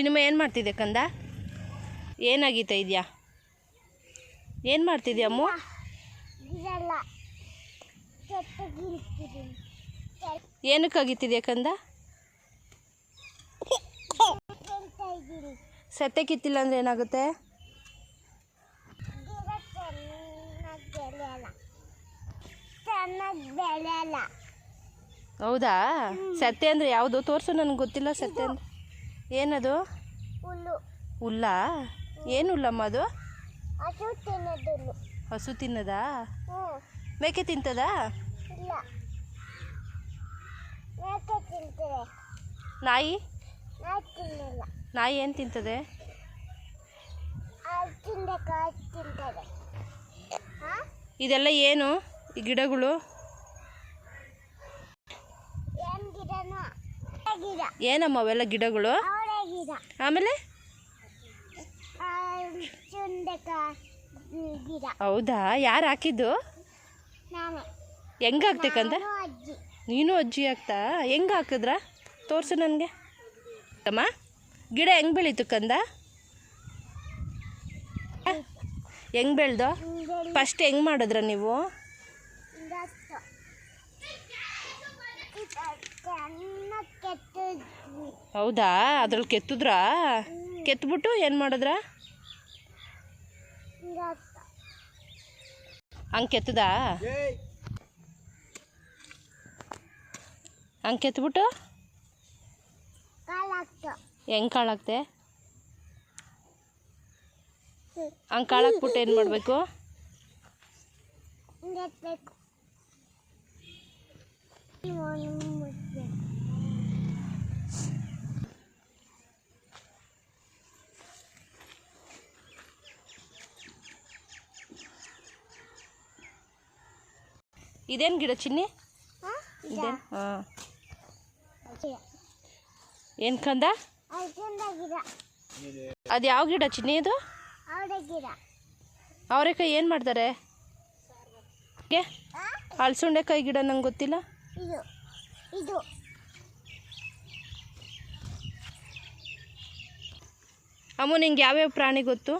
ಚಿನಿಮ ಏನು ಮಾಡ್ತಿದ್ದೆ ಕಂದ? ಏನಾಗೀತ ಇದೆಯಾ? ಏನು ಮಾಡ್ತಿದ್ಯಾ ಅಮ್ಮ? ಏನಕ್ಕಾಗಿತ್ತಿದ್ಯಾ ಕಂದ? ಸತ್ತೆ ಕಿತ್ತಿಲ್ಲ ಅಂದ್ರೆ ಏನಾಗುತ್ತೆ? ಹೌದಾ? ಸತ್ತೆ ಅಂದರೆ ಯಾವುದು? ತೋರಿಸು ನನಗೆ ಗೊತ್ತಿಲ್ಲ ಸತ್ತೆ ಅಂದ್ರೆ. ಏನದು? ಹುಲ್ಲು. ಹುಲ್ಲ? ಏನು ಹುಲ್ಲಮ್ಮ ಅದು? ಹಸು ತಿನ್ನದ ಹಸು ತಿನ್ನದಾ? ಹ್ಞೂ ಮೇಕೆ ತಿಂತದ? ಇಲ್ಲ. ಮೇಕೆ ನಾಯಿ? ನಾಯಿ ತಿನ್ನಲ್ಲ. ನಾಯಿ ಏನು ತಿಂತದೆ? ಹಾಂ? ಇದೆಲ್ಲ ಏನು? ಈ ಗಿಡಗಳು? ಏನಮ್ಮ ಅವೆಲ್ಲ ಗಿಡಗಳು? ಆಮೇಲೆ? ಹೌದಾ? ಯಾರು ಹಾಕಿದ್ದು? ಹೆಂಗ ಹಾಕ್ಬೇಕಂದ ನಾನು ಅಜ್ಜಿ. ಹಾಕ್ತಾ? ಹೆಂಗೆ ಹಾಕಿದ್ರ? ತೋರಿಸು ನನಗೆ. ಅಮ್ಮ ಗಿಡ ಹೆಂಗ್ ಬೆಳೀತು ಕಂದ? ಹೆಂಗ್ ಬೆಳ್ದು? ಫಸ್ಟ್ ಹೆಂಗೆ ಮಾಡಿದ್ರ ನೀವು? ಹೌದಾ? ಅದ್ರಲ್ಲಿ ಕೆತ್ತಿದ್ರಾ? ಕೆತ್ಬಿಟ್ಟು ಏನು ಮಾಡಿದ್ರ. ಹಂಗೆ ಕೆತ್ತದ? ಹಂಗೆ ಕೆತ್ಬಿಟ್ಟು? ಹೆಂಗ್ ಕಾಳಾಕ್ತೆ ಹಂಗೆ ಕಾಳಾಕ್ಬಿಟ್ಟು ಏನು ಮಾಡಬೇಕು? ಇದೇನು ಗಿಡ ಚಿನ್ನಿ? ಇದೇನು? ಹಾಂ. ಏನು ಕಂದ? ಅದು ಯಾವ ಗಿಡ ಚಿನ್ನಿ ಇದು? ಅವರೆಕಾಯಿ ಏನು ಮಾಡ್ತಾರೆ? ಹಲ್ಸುಂಡೆಕಾಯಿ ಗಿಡ ನಂಗೆ ಗೊತ್ತಿಲ್ಲ. ಇದು. ಅಮ್ಮ ನಿಂಗೆ ಯಾವ್ಯಾವ ಪ್ರಾಣಿ ಗೊತ್ತು?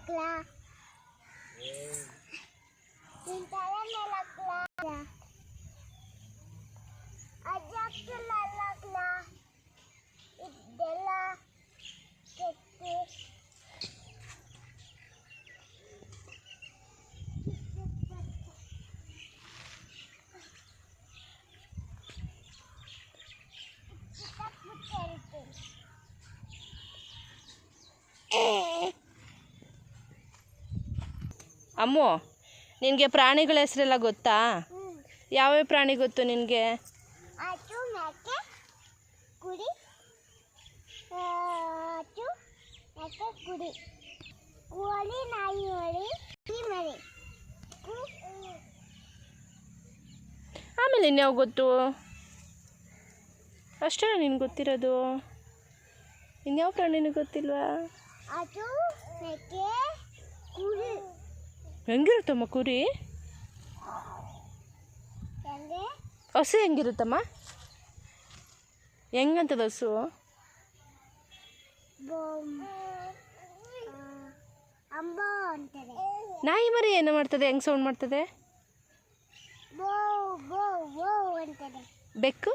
నెలకులా? తింటారా నెలకులా? అజ్జాక్తులలో ಅಮ್ಮು ನಿನಗೆ ಪ್ರಾಣಿಗಳ ಹೆಸರೆಲ್ಲ ಗೊತ್ತಾ? ಯಾವ್ಯಾವ ಪ್ರಾಣಿ ಗೊತ್ತು ನಿನಗೆ? ಆಮೇಲೆ ಇನ್ಯಾವ ಗೊತ್ತು? ಅಷ್ಟೇ ನಿನ್ಗೆ ಗೊತ್ತಿರೋದು? ಇನ್ಯಾವ ಪ್ರಾಣಿನೂ ಗೊತ್ತಿಲ್ವಾ? ಅದು ಮೇಕೆ ಕುರಿ. ಹೆಂಗಿರುತ್ತಮ್ಮ ಕುರಿ? ಹಸು ಹೆಂಗಿರುತ್ತಮ್ಮ? ಹೆಂಗಂತದ ಹಸು? ನಾಯಿ ಮರಿ ಏನು ಮಾಡ್ತದೆ? ಹೆಂಗ್ ಸೌಂಡ್ ಮಾಡ್ತದೆ? ಬೆಕ್ಕು?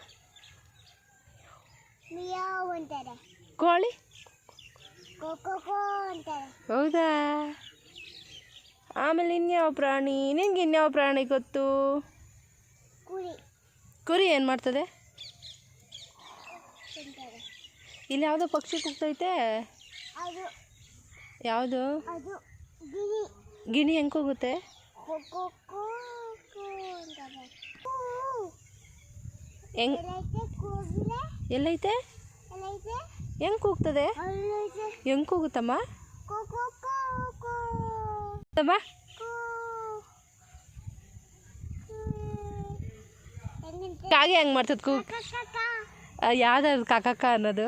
ಮಿಯಾವ್ ಅಂತಾರೆ. ಕೋಳಿ? ಹೌದಾ? ಆಮೇಲೆ ಇನ್ಯಾವ ಪ್ರಾಣಿ? ನಿನ್ಗೆ ಇನ್ಯಾವ ಪ್ರಾಣಿ ಗೊತ್ತು? ಕುರಿ. ಕುರಿ ಏನು ಮಾಡ್ತದೆ? ಇಲ್ಲಿ ಯಾವುದೋ ಪಕ್ಷಿ ಕೂಗ್ತೈತೆ? ಯಾವುದು? ಗಿಣಿ. ಹೆಂಗೆ ಕೂಗುತ್ತೆ. ಹೆಂಗ್? ಎಲ್ಲೈತೆ? ಹೆಂಗೆ ಕೂಗ್ತದೆ? ಹೆಂಗ್ ಕೂಗುತ್ತಮ್ಮ? ತಮ್ಮ ಕಾಗೆ ಹೆಂಗೆ ಮಾಡ್ತದ ಕೂ ಯಾವ್ದು ಕಾಕಕ್ಕ ಅನ್ನೋದು?